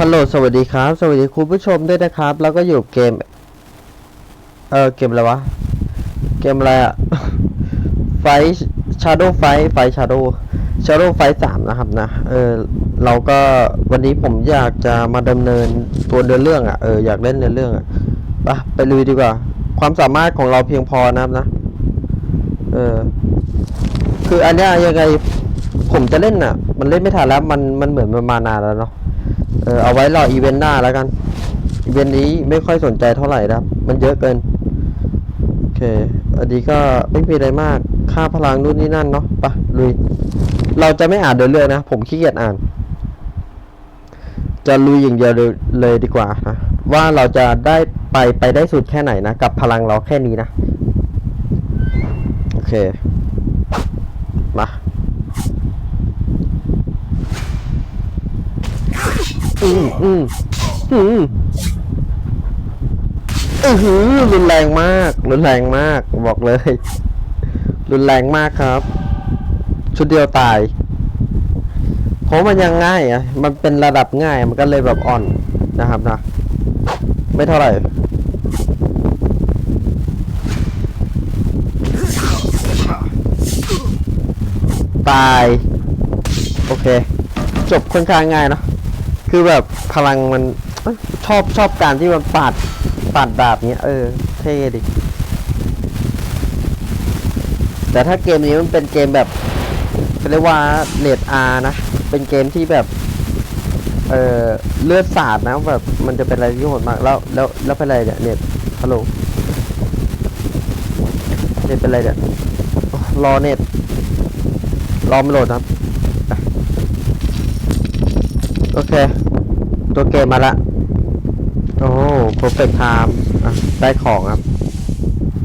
ฮัลโหลสวัสดีครับ สวัสดีคุณผู้ชมด้วยนะครับ แล้วก็อยู่เกม เออเกมอะไรวะ เกมอะไรอะไฟชาร์โดไฟไฟชาร์โดชาร์โดไฟสามนะครับนะ เออเราก็วันนี้ผมอยากจะมาดำเนินตัวเดินเรื่องอะเอออยากเล่นเดินเรื่องอะไปไปลุยดีกว่า ความสามารถของเราเพียงพอนะครับนะ เออ คืออันเนี้ยยังไงผมจะเล่นอะ มันเล่นไม่ทันแล้ว มันมันเหมือนมันมานานแล้วเนาะ เออเอาไว้รออีเวนต์หน้าแล้วกันอีเวนต์นี้ไม่ค่อยสนใจเท่าไหร่นะครับ มันเยอะเกิน โอเค อันนี้ก็ไม่มีอะไรมาก ค่าพลังนู่นนี่นั่นเนาะปะลุย เราจะไม่อ่านเดินเรื่องนะ ผมขี้เกียจอ่าน จะลุยอย่างเดียวเลยเลยดีกว่านะ ว่าเราจะได้ไปไปได้สุดแค่ไหนนะ กับพลังเราแค่นี้นะ โอเค มา อืมอืมอืมอือหือรุนแรงมาก รุนแรงมาก บอกเลย รุนแรงมากครับ ชุดเดียวตาย เพราะมันยังง่ายอะ มันเป็นระดับง่าย มันก็เลยแบบอ่อนนะครับนะ ไม่เท่าไหร่ตาย โอเค จบค่อนข้างง่ายเนอะ คือแบบพลังมันชอบชอบการที่มันปาดปาดดาบเนี้ยเออเท่ดิ แต่ถ้าเกมนี้มันเป็นเกมแบบเรียกว่าเลดอาร์นะ เป็นเกมที่แบบเออเลือดสาดนะแบบมันจะเป็นอะไรที่โหดมากแล้วแล้วแล้วเป็นอะไรเนี่ยเน็ตฮัลโหลเน็ตเป็นอะไรเนี่ยโอ้รอเน็ตรอไม่โหลดครับอะโอเค ตัวเกมมาละ โอ้โปรเฟกไทม์อะได้ของครับ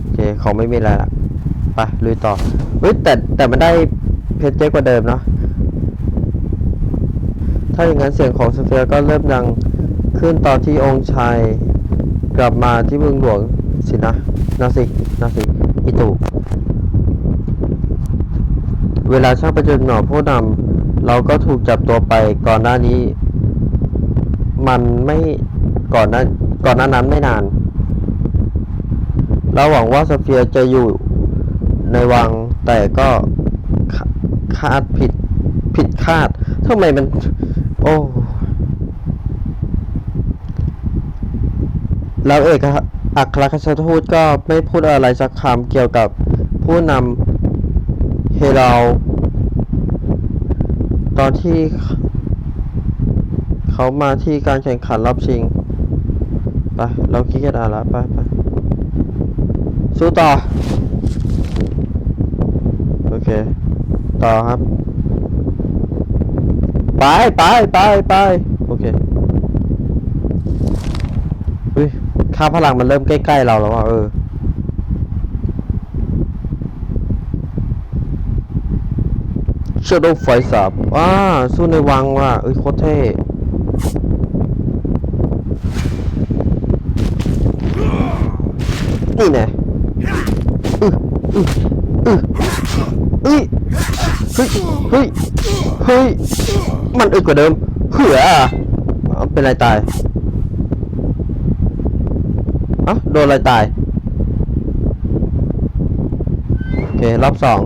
โอเค ของไม่มีอะไรละไปลุยต่อเฮ้ยแต่แต่มันได้เพชรเยอะกว่าเดิมเนาะ ถ้าอย่างนั้นเสียงของสเฟียร์ก็เริ่มดังขึ้นตอนที่องค์ชายกลับมาที่เมืองหลวงสินะนาสินาสิอิตุเวลาช่างประจุหน่อผู้นำเราก็ถูกจับตัวไปก่อนหน้านี้ มันไม่ก่อนหน้าก่อนหน้านั้นไม่นาน เราหวังว่าโซเฟียจะอยู่ในวังแต่ก็คาดผิดผิดคาดทำไมมัน โอ้แล้วเอกอัครราชทูตก็ไม่พูดอะไรสักคำเกี่ยวกับผู้นำเฮราตอนที่ เขามาที่การแข่งขันรอบชิง ไป เราขี้เกียจอ่านล้วไปไปสู้ต่อ โอเค ต่อครับ ไปไปไปไปโอเคอุ้ยค่าพลังมันเริ่มใกล้ ๆ เราแล้วอะเออเช a โด w ไฟสับว้าสู้ในวังว่ะเอ้ยโคตรเท่ นี่แน่อื้ออื้ยเฮ้ยเฮ้ยเฮ้ยเฮ้ยมันอึดกว่าเดิมเหือเอาเป็นไรตายเอ้าโดนอะไรตายโอเครอบสอง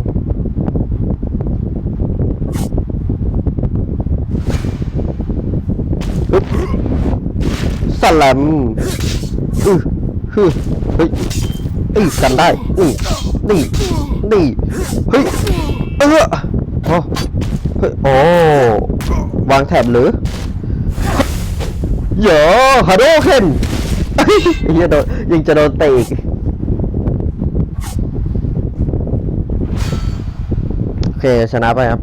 สลัมอือฮึ เฮ้ยเอ้ยกันได้นี่นี่นี่เฮ้ยเออโอ้เฮ้ยโอ้วางแถบหรือเยอะฮาโดเคนเฮ้ยยังโดนยังจะโดนเตะอีกโอเคชนะไปครับ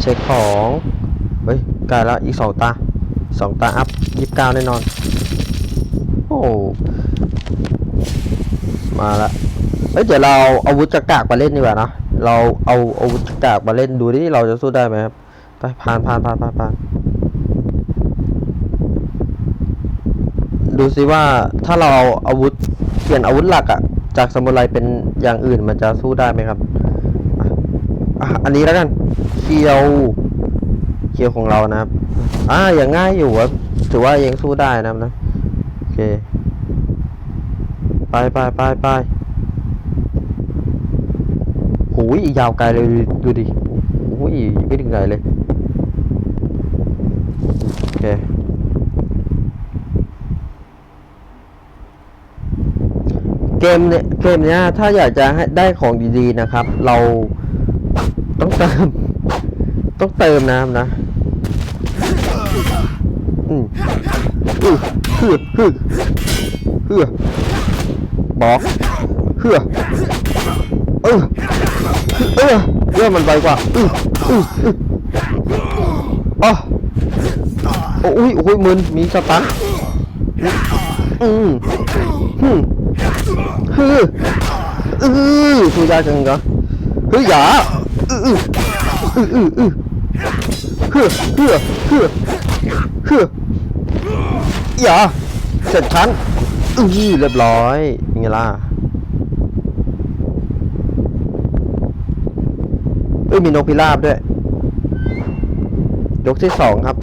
เช็คของ เฮ้ยกล้แล้วอีกสองตา สองตาอัพยี่สิบเก้าแน่นอน โอ้มาละเฮ้ยเดี๋ยวเราเอาวุธกากมาเล่นดีกว่านะเราเอาอาวุธกากมาเล่นดูดิเราจะสู้ได้ไหมครับไปผ่านผ่านผ่านผ่านผ่านดูซิว่าถ้าเราเอาอาวุธเปลี่ยนอาวุธหลักอะจากสมุไรเป็นอย่างอื่นมันจะสู้ได้ไหมครับอะอันนี้แล้วกันเคียว เคียวของเรานะครับ อ่าอย่างง่ายอยู่ครับถือว่ายังสู้ได้นะครับนะโอเค ไปไปไปไปโหูยยาวไกลเลยดูดิโอ้ยไม่ถึงไหนเลยโอเคเกมเนี่ยเกมเนี้ยถ้าอยากจะให้ได้ของดีๆนะครับ เราต้องเติม ต้องเติมน้ำนะอืมอือฮือฮือฮือบอกฮือเออเออเรื่องมันไวกว่าอืออืออ๋อโอ้ยโอ้ยมึนมีสตันอืมฮึฮืออือสู้ยากจังเหรอเฮ้ยอย่าอืออืออืออือ ฮือฮือฮือฮืออย่าเสร็จฉันอือเรียบร้อยยังไงล่ะเอ้ยมีนกพิราบด้วยยกที่สองครับ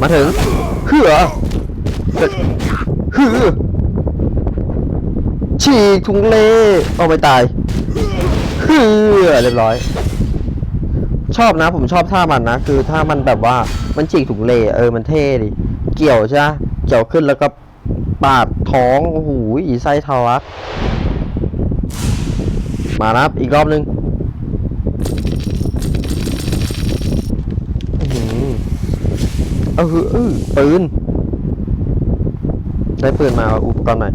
มาถึงเหือเสร็จเหือฉีกทุงเลเอาไปตายเหือเรียบร้อย ชอบนะ ผมชอบท่ามันนะ คือถ้ามันแบบว่ามันฉีกถุงเลเออมันเท่ดิเกี่ยวใช่เกี่ยวขึ้นแล้วก็ปาดท้องโอ้โหอีไส้ทะลักมานะครับอีกรอบนึงเออเออปืนได้ปืนมาอุปกรณ์หน่อย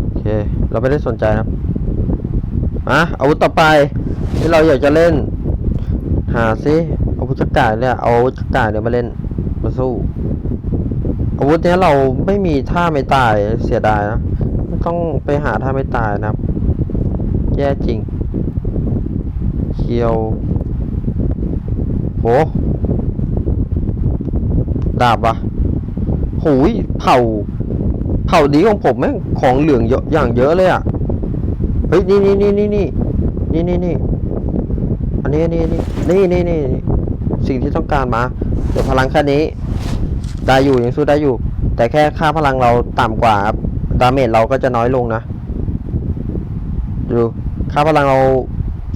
โอเค เราไม่ได้สนใจนะครับมาอาวุธต่อไป ที่เราอยากจะเล่น หาซิอาวุธจักายเนี่ยเอาอาวุธจักายเนี่ยมาเล่นมาสู้อาวุธเนี้ยเราไม่มีท่าไม่ตายเสียดายนะต้องไปหาท่าไม่ตายนะครับ แย่จริงเคียวโหดาบวะหูยเผาเผาดีของผมแม่งของเหลืองเยอะอย่างเยอะเลยอะเฮ้ยนี่นี่นี่นี่นี่ นี่นี่นี่อันนี้นนี้อันนี้นี่นี่นี่นี่สิ่งที่ต้องการมาเดี๋ยวพลังแค่นี้ได้อยู่ยังสู้ได้อยู่ แต่แค่ค่าพลังเราต่ำกว่าครับดาเมจเราก็จะน้อยลงนะดูค่าพลังเรา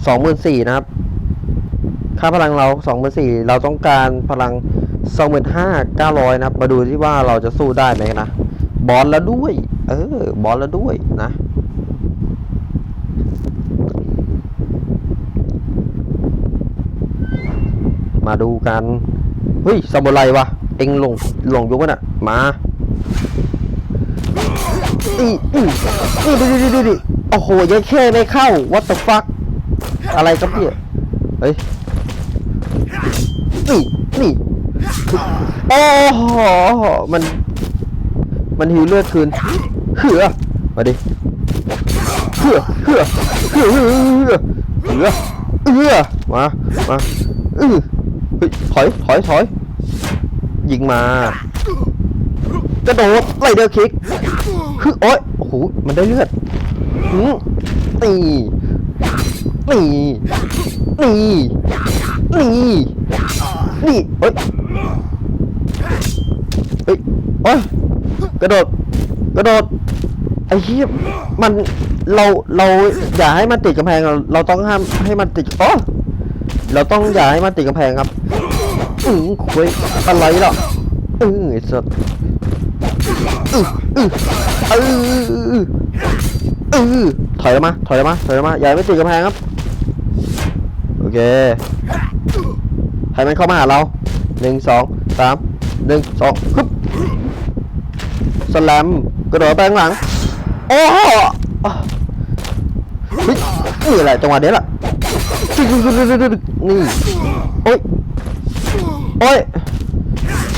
สองหมื่นสี่นะครับ ค่าพลังเราสองหมื่นสี่เราต้องการพลังสองหมื่นห้าเก้าร้อยนะครับ มาดูที่ว่าเราจะสู้ได้ไหมนะ บอลแล้วด้วย เออ บอลแล้วด้วยนะ มาดูกัน เฮ้ยซามูไรวะเอ็งหลงหลงยุกวะน่ะ มาอีอีอีดิดิดิดิดิโอ้โหยังแค่ไม่เข้า what the fuck อะไรครับเนี่เฮ้ยนี่นี่โอ้โหมัน มันหิวเลือดคืนเหือมาดิเหือเหือเหือเหือเหือเหือเหือมามาอือ เฮ้ยถอยถอยถอยยิงมากระโดดไลเดอร์คิกคือโอ๊ยโอ้โหมันได้เลือดหืมนี่นี่นี่นี่นี่เฮ้ยเฮ้ยโอ้ยกระโดดกระโดดไอ้เหี้ยมันเราเราอย่าให้มันติดกำแพงเราเราต้องห้ามให้มันติดอ๋อ เราต้องอย่าให้มันติดกำแพงครับอือคุยอะไรล่ะอือไอ้สัสอืออือเออเออถอยออกมาถอยออกมาถอยออกมาอย่าให้มันติดกำแพงครับโอเคให้มันเข้ามาหาเราหนึ่งสองสามหนึ่งสองฮึบสแลมกระโดดไปข้างหลังโอ้โหนี่แหละจังหวะเนี้ยแหละ นี่โอ้ยโอ้ย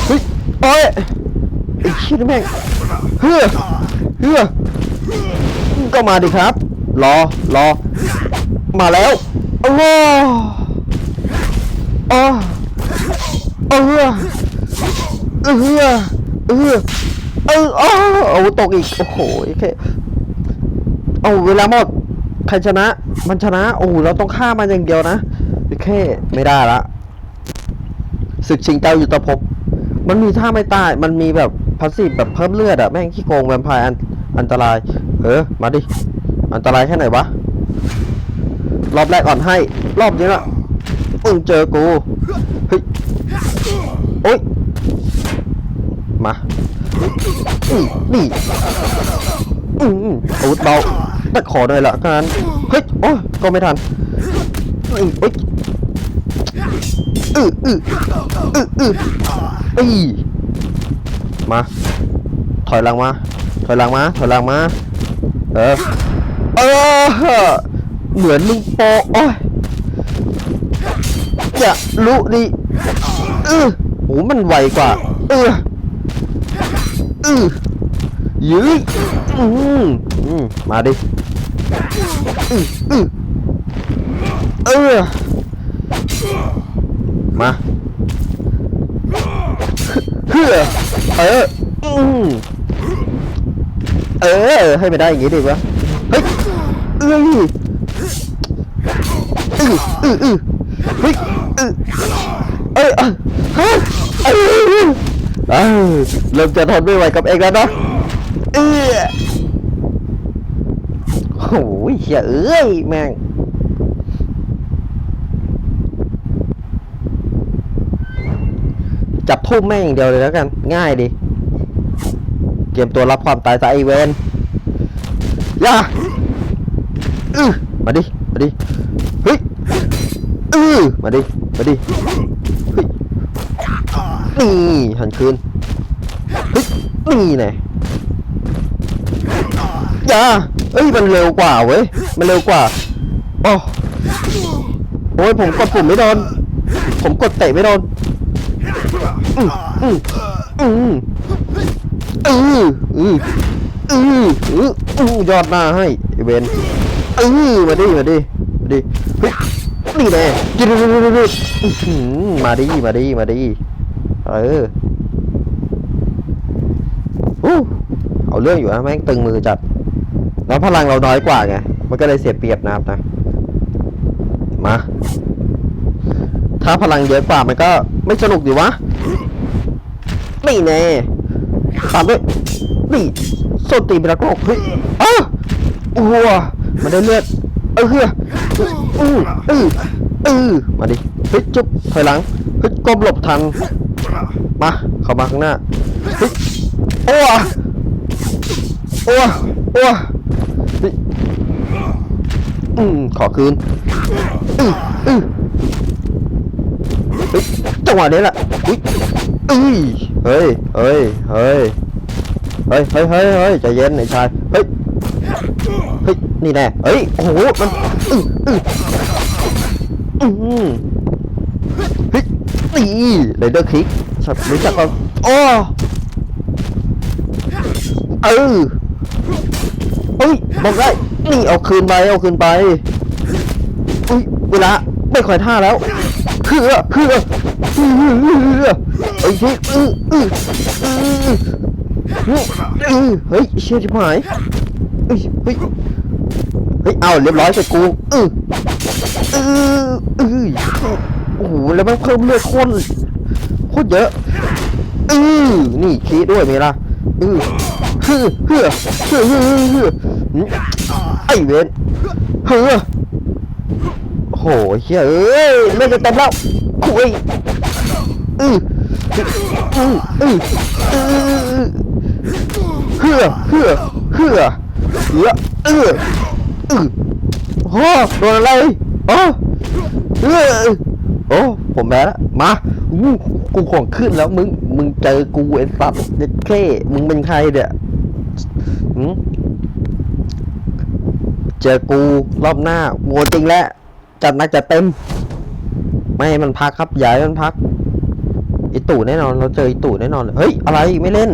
เฮ้ยโอ้ยไอ้ชี้ยแม่งเฮ้อเฮ้อก็มาดิครับ รอรอมาแล้วโอ้โหโอ้เออเออเออเออเออโอ้โอ้ตกอีก โอ้โหโอเคเอาเวลาหมดใครชนะ มันชนะ โอ้เราต้องฆ่ามันอย่างเดียวนะแค่ไม่ได้ละศึกชิงเจ้ายุทธภพ มันมีท่าไม่ตาย มันมีแบบพาสซีฟแบบเพิ่มเลือดอะแม่งขี้โกงแวมไพร์อันอันตราย เออ มาดิ อันตรายแค่ไหนวะ รอบแรกอ่อนให้ รอบนี้ละมึงเจอกูเฮ้ยโอ๊ยมานี่อืมอาวุธเบา แต่ขอหน่อยละกันเฮ้ยโอ้ก็ไม่ทันอืมเฮ้ยอืออืออืออืออีมา ถอยหลังมา ถอยหลังมา ถอยหลังมา เออ เออ เหมือนมึงโปะโอ้ยอย่ารู้ดิเออโหมันไวกว่า เออเออยื้ออืมมาดิ เออ มาเฮ้อเออเออ ให้ไปได้อย่างงี้ดีวะ เฮ้ยเอ้ยอืออืออือเฮ้ยอือเอ้ยเอ้ยฮะเอ้ยเอ้ยเริ่มจะทนไม่ไหวกับเองแล้วนะเอ้ย โอ้ยเชี่ยเอ้ยแม่งจับทุ่มแม่งอย่างเดียวเลยแล้วกัน ง่ายดีเตรียมตัวรับความตายซะไอเวนย่าอือมาดิ มาดิ เฮ้ยอือมาดิ มาดิ เฮ้ย นี่หันคืน เฮ้ย นี่แน่อย่า เอ้ยมันเร็วกว่าเว้ย มันเร็วกว่า โอ้โอ้ยผมกดปุ่มไม่โดน ผมกดเตะไม่โดน อืมอืมอืมอืมอืมอืมอืมอืมยอดหน้าให้ไอเวนอืมมาดิมาดิมาดิเฮ้ยนี่แน่กินดูดูดูดูอื้อหือมาดิมาดิมาดิเอออู้เอาเรื่องอยู่นะแม่งตึงมือจัด แล้วพลังเราน้อยกว่าไง มันก็เลยเสียเปรียบนะครับนะ มา ถ้าพลังเยอะกว่ามันก็ไม่สนุกดีวะนี่แน่ตามด้วยนี่โซตีนไปแล้วก็เฮ้ยอ้าวโอ้โหมันได้เลือด เออเฮ้ยอืออืออือมาดิเฮ้ยจุ๊บถอยหลังเฮ้ยก้มหลบทัน มา เข้ามาข้างหน้าเฮ้ยโอ้วโอ้วโอ้ว อืมขอคืนอืออือจังหวะนี้แหละอุ้ยเอ้ยเฮ้ยเฮ้ยเฮ้ยเฮ้ยเฮ้ยเฮ้ยเฮ้ยใจเย็นไอ้ชายเฮ้ยเฮ้ยนี่แน่เฮ้ยโอ้โหมันอืออืออืมเฮ้ยนี่เลเดอร์คลิกชับรู้จักก่อนโอ้เออ เฮ้ยบอกได้นี่เอาคืนไปเอาคืนไปอุ้ยเวลาไม่ค่อยท่าแล้วเพื่อเพื่อเพื่อไอ้ที่อืออืออืออือเฮ้ยเชี่ยชิบหายเฮ้ยเฮ้ยเฮ้ยเอาเรียบร้อยเสร็จกูอืออืออือโอ้โหแล้วมันเพิ่มเลือดโคตรโคตรเยอะอือนี่คีด้วยมีล่ะอือ เพื่อเพื่อเพื่อเพื่อฮือไอ้เวนเฮ้อโหเฮียเอ้ยเล่นจะเต็มแล้วคุยอืออืออืออือเฮือเฮือเฮือเฮือเอออือโอ้โดนอะไรโอ้เออโอ้ผมแพ้แล้วมาอู้กูของขึ้นแล้วมึง มึงเจอกูไอ้สัตว์เด็ดแค่มึงเป็นใครเนี่ย เจอกูรอบหน้าโง่จริงแล้วจัดนักจัดเต็ม ไม่ให้มันพักครับอย่าให้มันพักไอตู่แน่นอน เราเจอไอตู่แน่นอน เฮ้ย อะไรไม่เล่น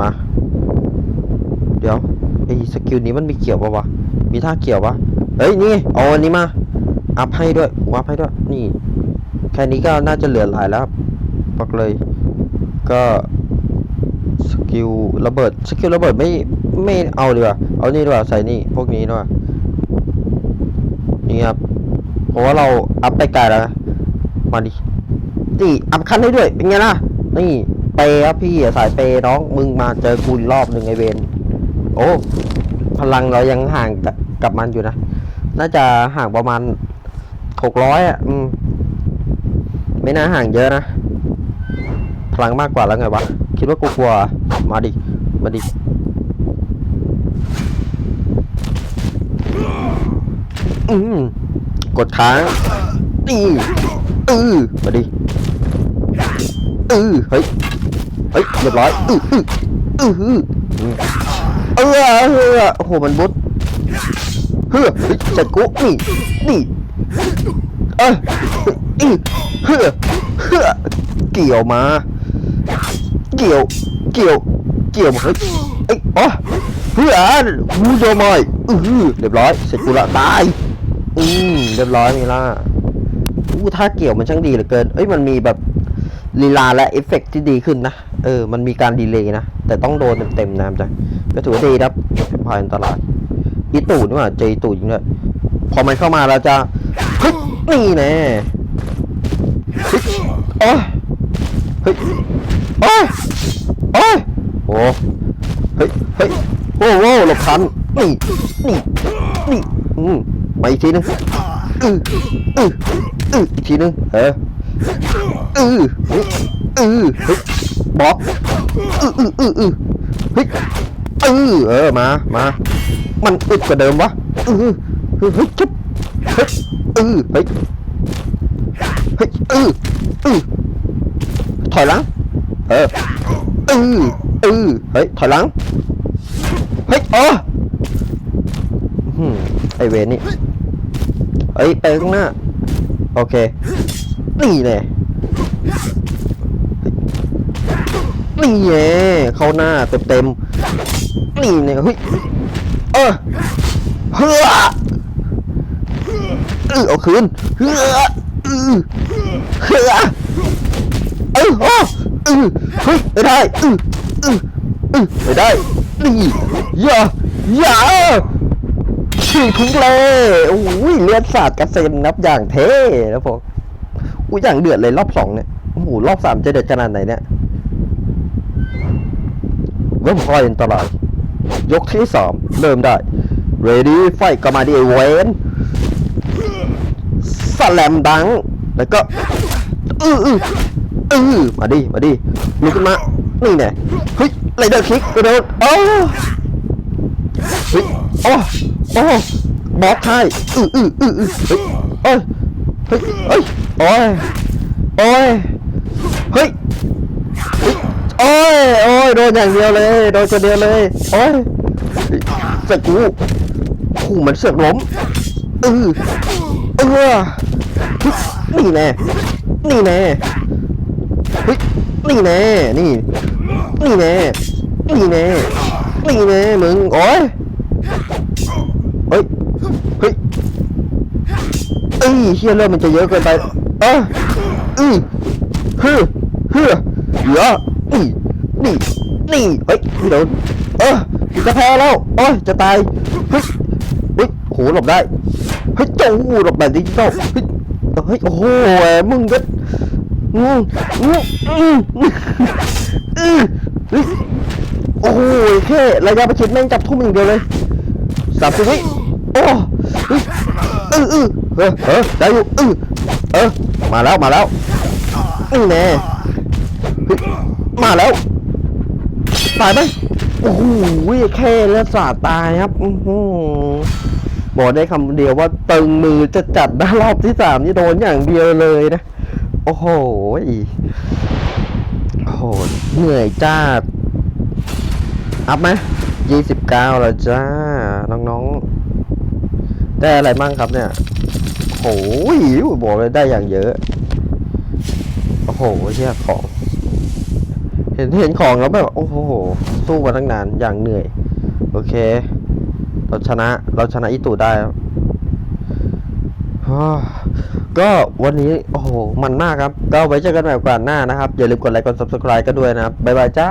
มา เดี๋ยวไอสกิลนี้มันมีเกี่ยวปะวะ มีท่าเกี่ยวปะเฮ้ย นี่ เอาอันนี้มา อัพให้ด้วยอัพให้ด้วย นี่ แค่นี้ก็น่าจะเหลือหลายแล้วครับอกเลย ก็สกิลระเบิดสกิลระเบิดไม่ไม่เอาดีกว่าเอานี่ดีกว่าใส่นี่พวกนี้ดีกว่านี่ครับเพราะว่าเราอัพไปไกลแล้วมาดินี่อัพขั้นได้ด้วยเป็นไงล่ะนี่เปครับพี่สายเปน้องมึงมาเจอกูอีกรอบหนึ่งไอเวนโอ้พลังเรายังห่างกับมันอยู่นะ น่าจะห่างประมาณหกร้อยอะ อืม ไม่น่าห่างเยอะนะ พลังมากกว่าแล้วไงวะ คิดว่ากูกลัว มาดิ มาดิ อืมกดค้างนี่อือมาดิอือเฮ้ย เฮ้ย เรียบร้อย อืออืออือเออเออโอ้โห มันบุดเฮ้ยเฮ้ยเสร็จกูนี่ นี่ เออ อีเฮ้อเฮ้อเกี่ยวมา เกี่ยว เกี่ยว เกี่ยวมาเฮ้ยเอ้ยอ๋อเพื่อนกูโดนมอยอือเรียบร้อย เสร็จกูละตาย อืมเรียบร้อยมีล่ะอู้ถ้าเกี่ยวมันช่างดีเหลือเกิน เอ้ยมันมีแบบลีลาและเอฟเฟกต์ที่ดีขึ้นนะ เออ มันมีการดีเลย์นะ แต่ต้องโดนเต็มๆนะจ๊ะก็ถือว่าดีครับภายในตลาดอีตู่นี่ว่าเจออีตู่จริงด้วยพอมันเข้ามาเราจะ นี่แน่ โอ้ยเฮ้ยโอ้ยโอ้ยโอ้เฮ้ยเฮ้ยโอ้โหหลบทันนี่นี่นี่อืมมาอีกทีนึงอืออืออืออีกทีนึงเอออืออืออือเฮ้ยบล็อกอืออืออืออือเฮ้ยอือเออมามามันอึดกว่าเดิมวะเออเฮ้ยจุ๊บเฮ้ยเออเฮ้ย เฮ้ยเออเออถอยหลัง เออเออเออเฮ้ย ถอยหลัง เฮ้ยอ๋ออืมไอเวนนี่เอ้ย ไปข้างหน้า โอเค นี่แน่นี่แน่เข้าหน้าเต็มเต็มนี่แน่เฮ้ย เออเฮือเออเอาคืนเฮือ ออเฮือเออโอ้เออเฮ้ยไม่ได้เออเออเออไม่ได้นี่อย่าอย่าฉีกทุงเลยโอ้ยเลือดสาดกระเซ็นนับอย่างเท่แล้วพวกอู้อย่างเดือดเลยรอบสองเนี่ยโอ้โหรอบสามจะเดือดขนาดไหนเนี่ยเริ่มคอยอันตรายยกที่สามเริ่มได้ ready ไฟก็มาดิไอ้เวน สแลมดัง แล้วก็อืออืออืออมาดิมาดิลุกขึ้นมา นี่แน่เฮ้ยไรเดอร์คิกกระโดดโอ้เฮ้ยโอ้โอ้บล็อกไทยอืออืออืออือเฮ้ยเฮ้ยเฮ้ยโอ้ยโอ้ยเฮ้ยโอ้ยโอ้ยโดนอย่างเดียวเลยโดนคนเดียวเลยโอ้ยเสร็จกูขู่มันเสือกล้มเออเออ นี่แน่ นี่แน่เฮ้ยนี่แน่ นี่ นี่แน่ นี่แน่ นี่แน่ มึง โอ้ยเฮ้ย เฮ้ยเอ้ยเฮียเริ่มมันจะเยอะเกินไป เอออือฮึฮึเยอะนี่นี่ นี่ เฮ้ยไม่โดนเออจะแพ้แล้ว โอ้ย จะตาย เฮ้ยเฮ้ยโห หลบได้ เฮ้ยจูหลบแบบดิจิตอลเฮ้ย เฮ้ยโอ้โหมึงก็อืมอืมอืมอืมเฮ้ยโอ้โหแค่ระยะประชิดแม่งจับทุ่มอย่างเดียวเลยสามสิบวิโอ้เฮ้ยเออเออเออเออได้อยู่เออเออมาแล้วมาแล้วนี่แน่มาแล้วตายไหมโอ้โหแค่เลือดสาดตายครับอือหือ บอกได้คำเดียวว่าตึงมือจะจัดนะรอบที่สามนี่โดนอย่างเดียวเลยนะ โอ้โหโอ้โหเหนื่อยจ้าอัพไหมยี่สิบเก้าแล้วจ้า น้องๆ ได้อะไรบ้างครับเนี่ยโอ้ยบอกเลยได้อย่างเยอะ โอ้โหเชี่ยของ เห็นเห็นของแล้วแบบ โอ้โห สู้มาตั้งนาน อย่างเหนื่อย โอเค เราชนะ เราชนะอีตูได้ครับก็วันนี้ โอ้โห มันมากครับ ก็ไว้เจอกันใหม่โอกาสหน้านะครับ อย่าลืมกดไลค์กด subscribe กันด้วยนะครับ บ๊ายบายจ้า